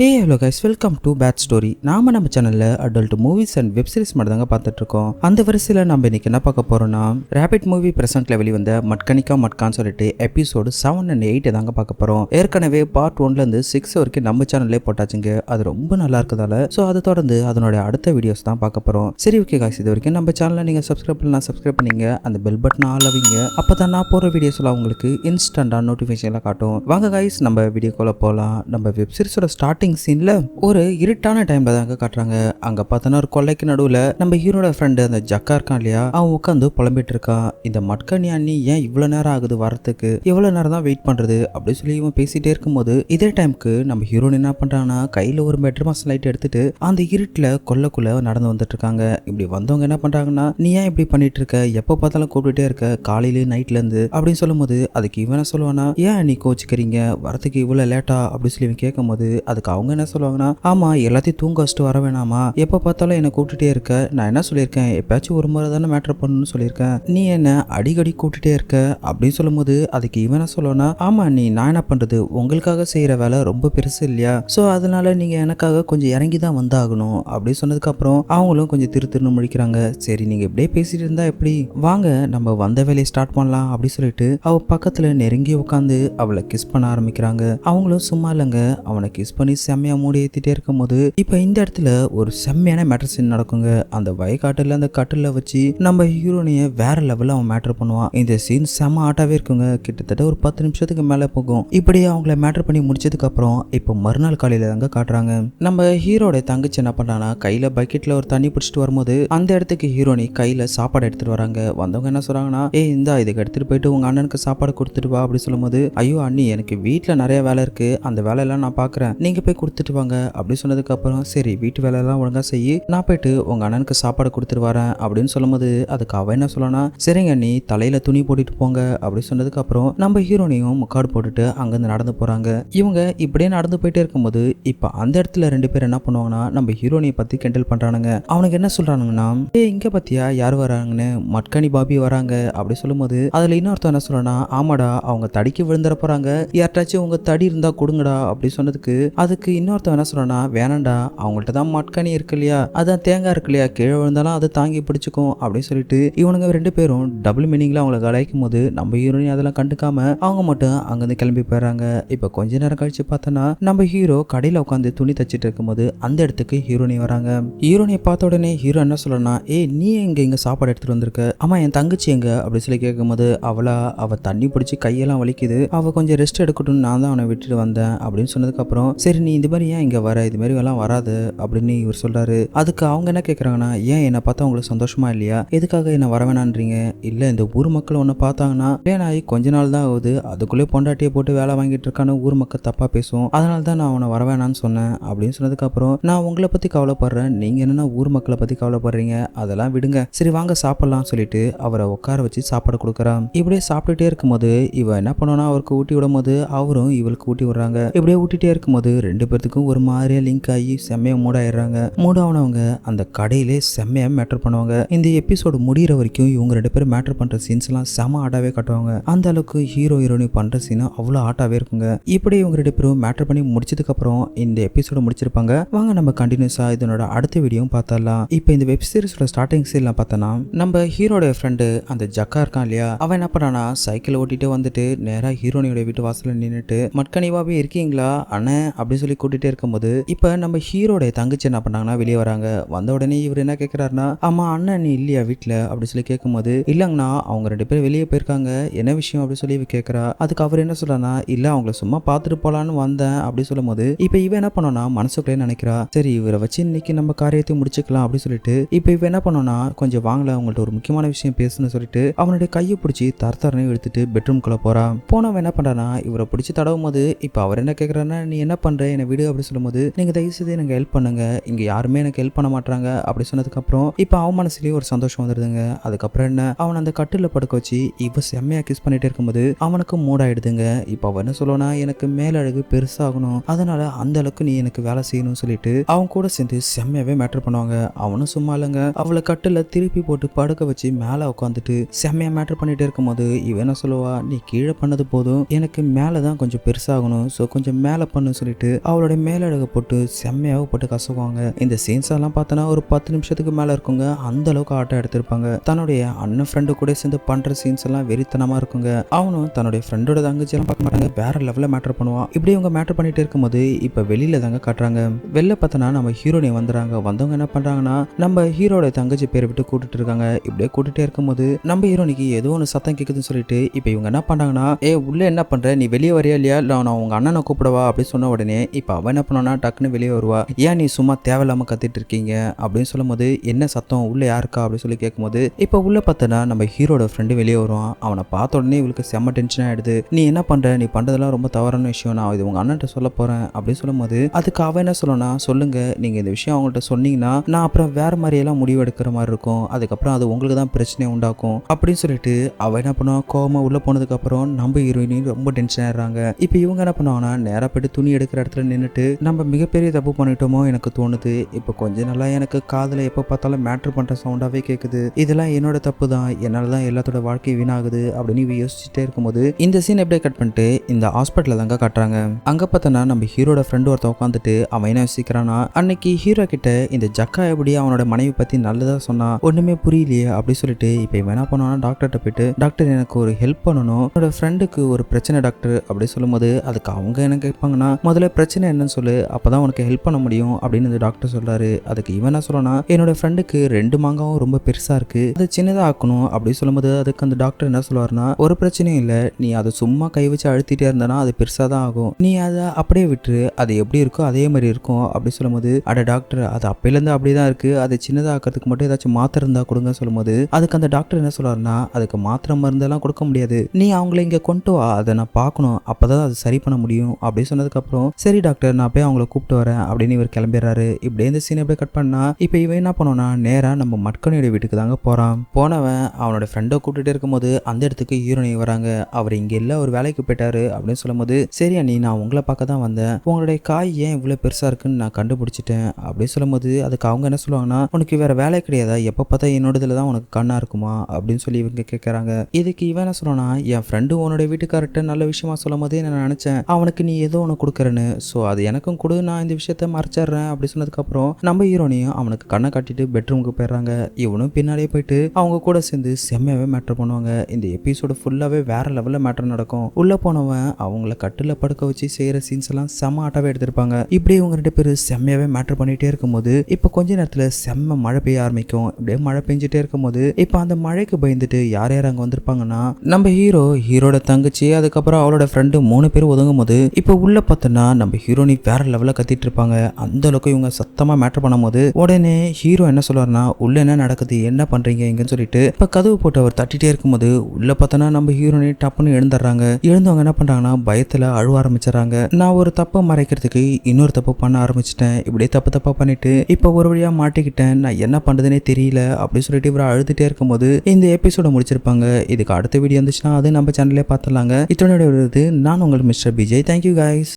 Hey hello guys welcome to bad story நாம நம்ம சேனல்ல adult movies and web series மட்டும் தாங்க பார்த்துட்டு இருக்கோம் அந்த வரிசையில் நம்ம இன்னைக்கு என்ன பார்க்க போறோம்னா ரேபிட் மூவி பிரசன்ட்ல வெளிவந்த மட்கனிக்கா மட்கான்னு சொல்லிட்டு எபிசோடு செவன் அண்ட் எயிட் தாங்க பார்க்க போறோம். ஏற்கனவே பார்ட் ஒன்ல இருந்து சிக்ஸ் வரைக்கும் நம்ம சேனல்லே போட்டாச்சுங்க. அது ரொம்ப நல்லா இருக்கதால ஸோ அதை தொடர்ந்து அதனுடைய அடுத்த வீடியோஸ் தான் பார்க்க போறோம். சரி ஓகே காய்ஸ் இது வரைக்கும் நம்ம சேனலை நீங்க சப்ஸ்கிரைப் பண்ணலாம் சப்ஸ்கிரைப் பண்ணீங்க அந்த பெல் பட்டன் ஆளவிங்க அப்பதான் நான் போற வீடியோஸ் எல்லாம் உங்களுக்கு இன்ஸ்டண்டா நோட்டிஃபிகேஷன்ல காட்டும். வாங்க காய்ஸ் நம்ம வீடியோக்குள்ள போகலாம் நம்ம வெப் சீரிஸோட ஸ்டார்டிங் சீன்ல ஒரு இருட்டான டைமில் தாங்க காட்டுறாங்க. அங்கே பார்த்தோன்னா ஒரு கொள்ளைக்கு நடுவில் நம்ம ஹீரோட ஃப்ரெண்டு அந்த ஜக்கா இருக்கான் இல்லையா? அவன் உட்காந்து புலம்பிட்டு இருக்கான் இந்த மட்கனி அண்ணி ஏன் இவ்வளோ நேரம் ஆகுது வரத்துக்கு எவ்வளோ நேரம் தான் வெயிட் பண்ணுறது அப்படின்னு சொல்லி இவன் பேசிகிட்டே இருக்கும்போது இதே டைம்க்கு நம்ம ஹீரோன் என்ன பண்ணுறாங்கன்னா கையில் ஒரு மெட்ரமாஸ் லைட் எடுத்துட்டு அந்த இருட்டில் கொல்லைக்குள்ள நடந்து வந்துட்டு இருக்காங்க. இப்படி வந்தவங்க என்ன பண்ணுறாங்கன்னா நீ ஏன் இப்படி பண்ணிட்டு இருக்க? எப்போ பார்த்தாலும் கூப்பிட்டுட்டே இருக்க. காலையில நைட்ல இருந்து அப்படின்னு சொல்லும்போது அதுக்கு இவன் சொல்லுவானா ஏன் நீ கோச்சிக்கிறீங்க? வரத்துக்கு இவ்வளோ லேட்டா அப்படின்னு சொல்லி இவன் கேட்கும்போது அதுக்கு அவங்க என்ன சொல்லுவாங்கன்னா ஆமா எல்லாத்தையும் தூங்க வச்சுட்டு வர வேணாமா? எப்போ பார்த்தாலும் என்னை கூப்பிட்டுட்டே இருக்க. நான் என்ன சொல்லியிருக்கேன்? எப்பயாச்சும் ஒரு முறை தானே மேட்ரு பண்ணணும்னு சொல்லியிருக்கேன். நீ என்ன அடிக்கடி கூப்பிட்டுட்டே இருக்க? அப்படின்னு சொல்லும்போது அதுக்கு இவன் என்ன ஆமா நீ நான் என்ன பண்றது? உங்களுக்காக செய்யற வேலை ரொம்ப பெருசு இல்லையா? ஸோ அதனால நீங்க எனக்காக கொஞ்சம் இறங்கி தான் வந்தாகணும். அப்படின்னு சொன்னதுக்கு அப்புறம் அவங்களும் கொஞ்சம் திரு திருன்னு முடிக்கிறாங்க சரி நீங்க இப்படியே பேசிட்டு இருந்தா எப்படி? வாங்க நம்ம வந்த வேலையை ஸ்டார்ட் பண்ணலாம். அப்படின்னு சொல்லிட்டு அவ பக்கத்துல நெருங்கி உட்காந்து அவளை கிஸ் பண்ண ஆரம்பிக்கிறாங்க. அவங்களும் சும்மா இல்லைங்க. அவனை கிஸ் பண்ணி செம்மையா மூடி ஏத்திட்டே இருக்கும்போது இப்போ இந்த இடத்துல ஒரு செம்மையான மேட்டர் சீன் நடக்குங்க. அந்த வயக்காட்டுல அந்த கட்டில வச்சு நம்ம ஹீரோனிய வேற லெவல்ல அவன் மேட்டர் பண்ணுவான். இந்த சீன் செம்ம ஆட்டாவே இருக்குங்க. கிட்டத்தட்ட ஒரு பத்து நிமிஷத்துக்கு மேல போகும். இப்படி அவங்கள மேட்டர் பண்ணி முடிச்சதுக்கு அப்புறம் இப்போ மறுநாள் காலையில தாங்க காட்டுறாங்க. நம்ம ஹீரோட தங்கச்சி என்ன பண்றானா கையில பக்கெட்ல ஒரு தண்ணி பிடிச்சிட்டு வரும்போது அந்த இடத்துக்கு ஹீரோனி கையில சாப்பாடு எடுத்துட்டு வராங்க. வந்தவங்க என்ன சொல்றாங்கன்னா ஏய் இந்தா இதுக்கு எடுத்துட்டு போயிட்டு உங்க அண்ணனுக்கு சாப்பாடு கொடுத்துட்டு வா. அப்படி சொல்லும்போது ஐயோ அண்ணி எனக்கு வீட்டில் நிறைய வேலை இருக்கு. அந்த வேலையெல்லாம் நான் பாக்குறேன். நீங்க போய் கொடுத்துட்டு வாங்க. அப்படி சொன்னதுக்கப்புறம் சரி வீட்டு வேலையெல்லாம் ஒழுங்காக செய்யி நான் போயிட்டு உங்கள் அண்ணனுக்கு சாப்பாடு கொடுத்துட்டு வரேன். அப்படின்னு சொல்லும்போது அதுக்கு அவன் என்ன சொல்லனா சரிங்க நீ தலையில் துணி போட்டுட்டு போங்க. அப்படின்னு சொன்னதுக்கு அப்புறம் நம்ம ஹீரோனையும் முக்காடு போட்டுட்டு அங்கேருந்து நடந்து போகிறாங்க இவங்க இப்படியே நடந்து போயிட்டே இருக்கும்போது இப்போ அந்த இடத்துல ரெண்டு பேர் என்ன பண்ணுவாங்கன்னா நம்ம ஹீரோனியை பற்றி கிண்டல் பண்ணுறானுங்க அவனுக்கு என்ன சொல்கிறானுங்கன்னா ஏ இங்கே பார்த்தியா யார் வராங்கன்னு? மட்கனி பாபி வராங்க. அப்படி சொல்லும்போது அதில் இன்னொருத்தன் என்ன சொல்றானா ஆமாடா அவங்க தடிக்கு விழுந்துட போகிறாங்க யார்ட்டாச்சும் உங்கள் தடி இருந்தால் கொடுங்கடா. அப்படி சொன்னதுக்கு அதுக்கு இன்னொருத்தன் என்ன சொல்றானா வேணாண்டா அவங்கள்ட்ட தான் மட்கனி இருக்கு இல்லையா? அதான் தேங்காய் இருக்கு இல்லையா? கீழே விழுந்தாலும் அதை தாங்கி பிடிச்சிக்கும் அப்படின்னு சொல்லிட்டு இவனுங்க ரெண்டு பேரும் டபுள் மீனிங்ல அவங்கள கலாய்க்கும் போது நம்ம ஹீரோனி அதெல்லாம் கண்டுக்காம அவங்க மட்டும் அங்கிருந்து கிளம்பி போயிடுறாங்க. இப்போ கொஞ்ச நேரம் கழிச்சு பார்த்தோன்னா நம்ம ஹீரோ கடையில் உட்காந்து துணி தச்சிட்டு இருக்கும்போது அந்த இடத்துக்கு ஹீரோனி வராங்க. ஹீரோனியை பார்த்த உடனே ஹீரோ என்ன சொல்லனா ஏய் நீ எங்க இங்க சாப்பாடு எடுத்துட்டு வந்திருக்க? ஆமா என் தங்கச்சி எங்க? அப்படின்னு சொல்லி கேட்கும்போது அவளா அவ தண்ணி பிடிச்சி கையெல்லாம் வலிக்குது. அவ கொஞ்சம் ரெஸ்ட் எடுக்கட்டும்னு நான் தான் அவனை விட்டுட்டு வந்தேன் அப்படின்னு சொன்னதுக்கு அப்புறம் சரி நீ இந்த மாதிரி ஏன் இங்கே வர? இது மாதிரி எல்லாம் வராது அப்படின்னு இவர் சொல்கிறாரு அதுக்கு அவங்க என்ன கேட்குறாங்கன்னா ஏன் என்னை பார்த்தா உங்களுக்கு சந்தோஷமா இல்லையா? எதுக்காக என்ன வர வேணான்றீங்க? இல்லை இந்த ஊர் மக்கள் ஒன்று பார்த்தாங்கன்னா கல்யாணம் ஆகி கொஞ்ச நாள் தான் ஆகுது. அதுக்குள்ளே பொண்டாட்டியை போட்டு வேலை வாங்கிட்டு இருக்கான்னு ஊர் மக்கள் தப்பாக பேசும். அதனால தான் நான் அவனை வர வேணான்னு சொன்னேன். அப்படின்னு சொன்னதுக்கு அப்புறம் நான் உங்களை பற்றி கவலைப்படுறேன். நீங்கள் என்னென்னா ஊர் மக்களை பற்றி கவலைப்படுறீங்க? அதெல்லாம் விடுங்க. சரி வாங்க சாப்பிடலாம் சொல்லிட்டு அவரை உட்கார வச்சு சாப்பாடு கொடுக்குறான் இப்படியே சாப்பிட்டுட்டே இருக்கும்போது இவன் என்ன பண்ணோன்னா அவருக்கு ஊட்டி விடும் போது அவரும் இவளுக்கு ஊட்டி விடுறாங்க. இப்படியே ஊட்டிட்டே இருக்கும்போது ரெண்டு பேர்த்துக்கும் ஒரு மாதிரியா லிங்க் ஆகி செம்மையா மூடாயிடுறாங்க மூடானவங்க அந்த கடையிலே செம்மையா மேட்டர் பண்ணுவாங்க. இந்த எபிசோடு முடியிற வரைக்கும் இவங்க ரெண்டு பேரும் மேட்டர் பண்ற சீன்ஸ் எல்லாம் செம ஆட்டாவே காட்டுவாங்க. அந்த அளவுக்கு ஹீரோ ஹீரோனி பண்ற சீன் அவ்வளோ ஆட்டாவே இருக்குங்க. இப்படி இவங்க ரெண்டு பேரும் மேட்டர் பண்ணி முடிச்சதுக்கு அப்புறம் இந்த எபிசோட முடிச்சிருப்பாங்க. வாங்க நம்ம கண்டினியூஸா இதனோட அடுத்த வீடியோவும் பார்த்தாலாம் இப்போ இந்த வெப் சீரிஸோட ஸ்டார்டிங் சீன்லாம் பார்த்தோன்னா நம்ம ஹீரோட ஃப்ரெண்டு அந்த ஜக்கா இருக்கான் இல்லையா? அவன் என்ன பண்ணானா சைக்கிள் ஓட்டிட்டு வந்துட்டு நேராக ஹீரோனியோட வீட்டு வாசலில் நின்றுட்டு மட்கனிவாவே இருக்கீங்களா? அண்ணன் அப்படின்னு சொல்லி கூட்டிட்டே இருக்கும்போது இப்போ நம்ம ஹீரோடைய தங்கச்சி என்ன பண்ணாங்கன்னா வெளியே வராங்க. வந்த உடனே இவர் என்ன கேட்குறாருன்னா ஆமாம் அண்ணன் நீ இல்லையா வீட்டில் அப்படி சொல்லி கேட்கும்போது இல்லைங்கண்ணா அவங்க ரெண்டு பேரும் வெளியே போயிருக்காங்க. என்ன விஷயம்? அப்படி சொல்லி இவ கேட்குறா அதுக்கு அவர் என்ன சொல்றானா இல்லை அவங்கள சும்மா பார்த்துட்டு போகலான்னு வந்தேன். அப்படி சொல்லும்போது இப்போ இவன் என்ன பண்ணோன்னா மனசுக்குள்ளே நினைக்கிறா. சரி இவரை வச்சு இன்னைக்கு நம்ம காரியத்தை முடிச்சுக்கலாம். அப்படின்னு சொல்லிட்டு இப்போ இவன் என்ன பண்ணோம்னா கொஞ்சம் வாங்கல அவங்கள்ட்ட ஒரு முக்கியமான விஷயம் பேசணும்னு சொல்லிட்டு அவனுடைய கையை பிடிச்சி தர தரனே எடுத்துட்டு பெட்ரூம்குள்ளே போகிறான் போனவன் என்ன பண்ணுறானா இவரை பிடிச்சி தடவும் போது இப்போ அவர் என்ன கேட்குறான்னா நீ என்ன பண்ணுற என்னை விடு அப்படி சொல்லும்போது நீங்கள் தயவு செய்து எனக்கு ஹெல்ப் பண்ணுங்க. இங்கே யாருமே எனக்கு ஹெல்ப் பண்ண மாட்டாங்க அப்படி சொன்னதுக்கப்புறம் இப்போ அவன் மனசுலயே ஒரு சந்தோஷம் வந்துடுதுங்க அதுக்கப்புறம் என்ன? அவன் அந்த கட்டில் படுக்க வச்சு இப்போ செம்மையா கிஸ் பண்ணிட்டே இருக்கும்போது அவனுக்கு மூட் ஆயிடுதுங்க இப்போ அவன் என்ன சொல்லுவானா எனக்கு மேலழகு பெருசாகணும். அதனால அந்த அளவுக்கு நீ எனக்கு வேலை செய்யணும்னு சொல்லிட்டு அவன் கூட சேர்ந்து செம்மையாவே மேட்டர் பண்ணுவாங்க. அவனும் சும்மா இல்லைங்க. அவளை கட்டில் திருப்பி போட்டு படுக்க வச்சு மேலே உட்காந்துட்டு செம்மையாக மேட்டர் பண்ணிட்டே இருக்கும்போது இவன் என்ன சொல்லுவா? நீ கீழே பண்ணது போதும். எனக்கு மேலே தான் கொஞ்சம் பெருசாகணும். ஸோ கொஞ்சம் மேலே பண்ணு சொல்லிட்டு அவளுடைய மேலழகு போட்டு செம்மையாக போட்டு கசக்குவாங்க. இந்த சீன்ஸ் எல்லாம் பார்த்தோன்னா ஒரு பத்து நிமிஷத்துக்கு மேலே இருக்குங்க. அந்த அளவுக்கு ஆட்டம் எடுத்திருப்பாங்க. தன்னுடைய அண்ணன் ஃப்ரெண்டு கூட சேர்ந்து பண்ணுற சீன்ஸ் எல்லாம் வெறித்தனமாக இருக்குங்க. அவனும் தன்னுடைய ஃப்ரெண்டோட தங்கச்சி எல்லாம் பார்க்க மாட்டாங்க வேற லெவலில் மேட்டர் பண்ணுவான். இப்படி இவங்க மேட்டர் பண்ணிட்டு இருக்கும்போது இப்போ வெளியில தாங்க காட்டுறாங்க. வெளில பார்த்தோன்னா நம்ம ஹீரோனே வந்துடுறாங்க வந்தவங்க என்ன பண்ணுறாங்கன்னா நம்ம ஹீரோட தங்கச்சி பேரை விட்டு கூட்டிட்டு இருக்காங்க. இப்படியே கூட்டிட்டே இருக்கும்போது நம்ம ஹீரோனிக்கு ஏதோ ஒன்று சத்தம் கேட்குதுன்னு சொல்லிட்டு இப்போ இவங்க என்ன பண்ணுறாங்கன்னா ஏ உள்ளே என்ன பண்ணுற நீ வெளியே வரையா இல்லையா? இல்லை நான் உங்கள் அண்ணனை கூப்பிடவா? அப்படின்னு சொன்ன உடனே இப்போ அவன் என்ன பண்ணானா டக்குன்னு வெளியே வருவா. ஏன் நீ சும்மா தேவையில்லாமல் கத்திட்டு இருக்கீங்க அப்படின்னு சொல்லும்போது என்ன சத்தம்? உள்ளே யாருக்கா? அப்படின்னு சொல்லி கேட்கும்போது இப்போ உள்ள பார்த்தனா நம்ம ஹீரோட ஃப்ரெண்டு வெளியே வருவான். அவனை பார்த்த உடனே இவளுக்கு செம்ம டென்ஷன் ஆயிடுது. நீ என்ன பண்ற? நீ பண்றதெல்லாம் ரொம்ப தவறான விஷயம். நான் இது உங்க அண்ணன்ட்ட சொல்ல போறேன். அப்படின்னு சொல்லும்போது அதுக்கு அவன் என்ன சொல்லனா சொல்லுங்க. நீங்க இந்த விஷயம் அவங்கள்ட்ட சொன்னீங்கன்னா நான் அப்புறம் வேற மாதிரியெல்லாம் முடிவு எடுக்கிற மாதிரி இருக்கும். அதுக்கப்புறம் அது உங்களுக்கு தான் பிரச்சனை உண்டாக்கும். அப்படின்னு சொல்லிட்டு அவள் என்ன பண்ணுவான்? கோவமா உள்ள போனதுக்கு அப்புறம் நம்ம ஹீரோயினி ரொம்ப டென்ஷன் ஆயிடுறாங்க. இப்போ இவங்க என்ன பண்ணுவாங்கன்னா நேரா போயிட்டு துணி எடுக்கிற இடத்துல நின்றுட்டு நம்ம மிகப்பெரிய தப்பு பண்ணிட்டோமோ எனக்கு தோணுது. இப்போ கொஞ்ச நாளா எனக்கு காதில் எப்போ பார்த்தாலும் மேட்ரு பண்ணுற சவுண்டாகவே கேட்குது இதெல்லாம் என்னோட தப்பு தான் என்னால் தான் எல்லாத்தோட வாழ்க்கை வீணாகுது அப்படின்னு யோசிச்சுட்டே இருக்கும்போது இந்த சீன் எப்படியே கட் பண்ணிட்டு இந்த ஹாஸ்பிட்டலில் தாங்க காட்டுறாங்க. அங்கே பார்த்தோன்னா நம்ம ஹீரோட ஃப்ரெண்டு ஒருத்த உட்காந்துட்டு அவன் என்ன யோசிக்கிறானா அன்னைக்கு ஹீரோ கிட்ட இந்த ஜக்கா எப்படி அவனோட மனைவி பற்றி நல்லதாக சொன்னா ஒன்றுமே புரியலையே அப்படி சொல்லிட்டு இப்போ இவன் என்ன பண்ணுவானா டாக்டர்கிட்ட போயிட்டு டாக்டர் எனக்கு ஒரு ஹெல்ப் பண்ணணும். என்னோட ஃப்ரெண்டுக்கு ஒரு பிரச்சனை டாக்டர் அப்படி சொல்லும்போது அதுக்கு அவங்க என்ன கேட்பாங்கன்னா முதல்ல பிரச்சனை பிரச்சனை என்னன்னு சொல்லு அப்பதான் உனக்கு ஹெல்ப் பண்ண முடியும் அப்படின்னு இந்த டாக்டர் சொல்றாரு. அதுக்கு இவன் என்ன சொல்லனா என்னோட ஃப்ரெண்டுக்கு ரெண்டு மாங்காவும் ரொம்ப பெருசா இருக்கு. அதை சின்னதா ஆக்கணும். அப்படி சொல்லும்போது அதுக்கு அந்த டாக்டர் என்ன சொல்லுவாருன்னா ஒரு பிரச்சனையும் இல்லை. நீ அதை சும்மா கை வச்சு அழுத்திட்டே இருந்தனா அது பெருசா தான் ஆகும். நீ அதை அப்படியே விட்டுரு. அது எப்படி இருக்கோ அதே மாதிரி இருக்கும். அப்படி சொல்லும்போது அட டாக்டர் அது அப்பையிலேருந்து அப்படி தான் இருக்கு. அதை சின்னதாக ஆக்குறதுக்கு மட்டும் ஏதாச்சும் மாத்திரை இருந்தா கொடுங்க சொல்லும்போது அதுக்கு அந்த டாக்டர் என்ன சொல்றாருன்னா அதுக்கு மாத்திரை மருந்தெல்லாம் கொடுக்க முடியாது. நீ அவங்கள இங்க கொண்டு வா. அதை நான் பார்க்கணும். அப்பதான் அது சரி பண்ண முடியும். அப்படி சொன்னதுக்கப்புறம் சரி டாக்டர் நான் போய் அவங்கள கூப்பிட்டு வரேன் அப்படின்னு இவர் கிளம்பிடுறாரு. இப்படியே இந்த சீனை அப்படியே கட் பண்ணா இப்போ இவன் என்ன பண்ணோம்னா நேராக நம்ம மட்கனியோட வீட்டுக்கு தாங்க போகிறான் போனவன் அவனோட ஃப்ரெண்டை கூப்பிட்டுட்டே இருக்கும்போது அந்த இடத்துக்கு ஹீரோனி வராங்க. அவர் இங்கே இல்லை ஒரு வேலைக்கு போயிட்டாரு அப்படின்னு சொல்லும்போது சரி அண்ணி நான் உங்களை பார்க்க தான் வந்தேன். உங்களுடைய காய் ஏன் இவ்வளோ பெருசாக இருக்குன்னு நான் கண்டுபிடிச்சிட்டேன். அப்படின்னு சொல்லும்போது அதுக்கு அவங்க என்ன சொல்லுவாங்கன்னா உனக்கு வேற வேலை கிடையாதா? எப்போ பார்த்தா என்னோடதுல தான் உனக்கு கண்ணா இருக்குமா? அப்படின்னு சொல்லி இவங்க கேட்குறாங்க இதுக்கு இவன் என்ன சொல்லுவானா என் ஃப்ரெண்டு உன்னோட வீட்டுக்கார்ட்ட நல்ல விஷயமா சொல்லும் போதே நான் நினச்சேன் அவனுக்கு நீ ஏதோ ஒன்று கொடுக்குறேன்னு. ஸோ அது எனக்கும் கொடு நான் இந்த விஷயத்த மறைச்சிடுறேன் அப்படி சொன்னதுக்கப்புறம் நம்ம ஹீரோனையும் அவனுக்கு கண்ணை காட்டிட்டு பெட்ரூமுக்கு போயிடுறாங்க. இவனும் பின்னாடியே போயிட்டு அவங்க கூட சேர்ந்து செம்மையாகவே மேட்ரு பண்ணுவாங்க. இந்த எபிசோடு ஃபுல்லாகவே வேற லெவலில் மேட்ரு நடக்கும். உள்ளே போனவன் அவங்கள கட்டில் படுக்க வச்சு செய்கிற சீன்ஸ் எல்லாம் செம்ம ஆட்டாவே எடுத்திருப்பாங்க. இப்படி இவங்க ரெண்டு பேரும் செம்மையாகவே மேட்ரு பண்ணிகிட்டே இருக்கும்போது இப்போ கொஞ்ச நேரத்தில் செம்ம மழை பெய்ய ஆரம்பிக்கும். இப்படியே மழை பெஞ்சிட்டே இருக்கும்போது இப்போ அந்த மழைக்கு பயந்துட்டு யார் யார் அங்கே வந்திருப்பாங்கன்னா நம்ம ஹீரோ ஹீரோட தங்கச்சி அதுக்கப்புறம் அவளோட ஃப்ரெண்டு மூணு பேர் ஒதுங்கும் போது இப்போ உள்ள பார்த்தோன்னா நம்ம ஹீரோனி வேற லெவலில் கத்திட்டு இருப்பாங்க. அந்த அளவுக்கு இவங்க சத்தமாக மேட்டர் பண்ணும்போது உடனே ஹீரோ என்ன சொல்லுவாருன்னா உள்ள என்ன நடக்குது? என்ன பண்ணுறீங்க இங்கன்னு சொல்லிட்டு இப்போ கதவு போட்டு அவர் தட்டிட்டே இருக்கும்போது உள்ள பார்த்தோன்னா நம்ம ஹீரோனி டப்புன்னு எழுந்துடுறாங்க. எழுந்தவங்க என்ன பண்ணுறாங்கன்னா பயத்தில் அழுவ ஆரம்பிச்சிடறாங்க. நான் ஒரு தப்பை மறைக்கிறதுக்கு இன்னொரு தப்பு பண்ண ஆரம்பிச்சிட்டேன். இப்படியே தப்பு தப்பாக பண்ணிட்டு இப்போ ஒரு வழியாக மாட்டிக்கிட்டேன். நான் என்ன பண்ணுறதுனே தெரியல அப்படின்னு சொல்லிட்டு இவர் அழுதுகிட்டே இருக்கும்போது இந்த எபிசோட முடிச்சிருப்பாங்க. இதுக்கு அடுத்த வீடியோ வந்துச்சுன்னா அது நம்ம சேனல்லே பார்த்துடலாங்க. இத்தனையோட வருது நான் உங்கள் மிஸ்டர் விஜய் தேங்க்யூ கைஸ்